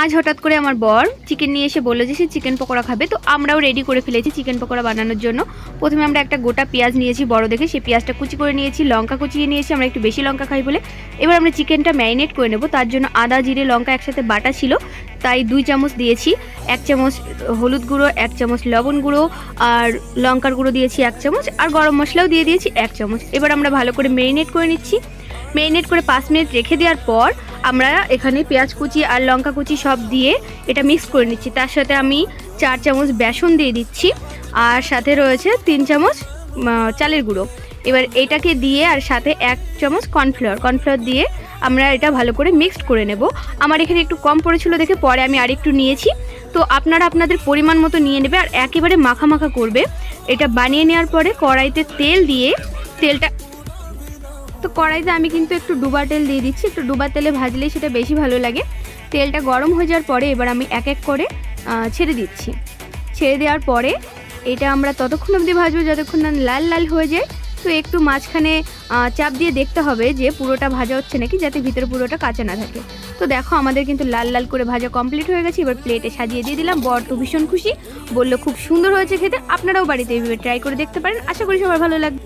আজ হঠাৎ করে আমার বর চিকেন নিয়ে এসে বলল যে সে চিকেন পকোড়া খাবে, তো আমরাও রেডি করে ফেলেছি চিকেন পকোড়া বানানোর জন্য। প্রথমে আমরা একটা গোটা পেঁয়াজ নিয়েছি বড় দেখে, সেই পেঁয়াজটা কুচি করে নিয়েছি, লঙ্কা কুচিয়ে নিয়েছি, আমরা একটু বেশি লঙ্কা খাই বলে। এবার আমরা চিকেনটা ম্যারিনেট করে নেব, তার জন্য আদা, জিরে, লঙ্কা একসাথে বাটা ছিল, তাই দুই চামচ দিয়েছি। এক চামচ হলুদ গুঁড়ো, এক চামচ লবণ গুঁড়ো, আর লঙ্কার গুঁড়ো দিয়েছি এক চামচ, আর গরম মশলাও দিয়ে দিয়েছি এক চামচ। এবার আমরা ভালো করে মেরিনেট করে নিচ্ছি। মেরিনেট করে পাঁচ মিনিট রেখে দেওয়ার পর আমরা এখানে পেঁয়াজ কুচি আর লঙ্কা কুচি সব দিয়ে এটা মিক্স করে নিচ্ছি। তার সাথে আমি চার চামচ বেসন দিয়ে দিচ্ছি আর সাথে রয়েছে তিন চামচ চালের গুঁড়ো। এবার এটাকে দিয়ে আর সাথে এক চামচ কর্নফ্লাওয়ার কর্নফ্লাওয়ার দিয়ে আমরা এটা ভালো করে মিক্সড করে নেব। আমার এখানে একটু কম পড়েছিল দেখে পরে আমি আরেকটু নিয়েছি। তো আপনারা আপনাদের পরিমাণ মতো নিয়ে নেবে আর একেবারে মাখা মাখা করবে। এটা বানিয়ে নেওয়ার পরে কড়াইতে তেল দিয়ে তেলটা তো কড়াইতে আমি কিন্তু একটু ডুবা তেল দিয়ে দিচ্ছি। একটু ডুবা তেলে ভাজলেই সেটা বেশি ভালো লাগে। তেলটা গরম হয়ে যাওয়ার পরে এবার আমি এক এক করে ছেড়ে দিচ্ছি। ছেড়ে দেওয়ার পরে এটা আমরা ততক্ষণ অবধি ভাজবো যতক্ষণ না লাল লাল হয়ে যায়। তো একটু মাঝখানে চাপ দিয়ে দেখতে হবে যে পুরোটা ভাজা হচ্ছে নাকি যাতে ভিতরে পুরোটা কাঁচা না থাকে। তো দেখো আমাদের কিন্তু লাল লাল করে ভাজা কমপ্লিট হয়ে গেছে। এবার প্লেটে সাজিয়ে দিয়ে দিলাম। বর তো ভীষণ খুশি। বলল, খুব সুন্দর হয়েছে খেতে। আপনারাও বাড়িতে এইভাবে ট্রাই করে দেখতে পারেন। আশা করি সবার ভালো লাগবে।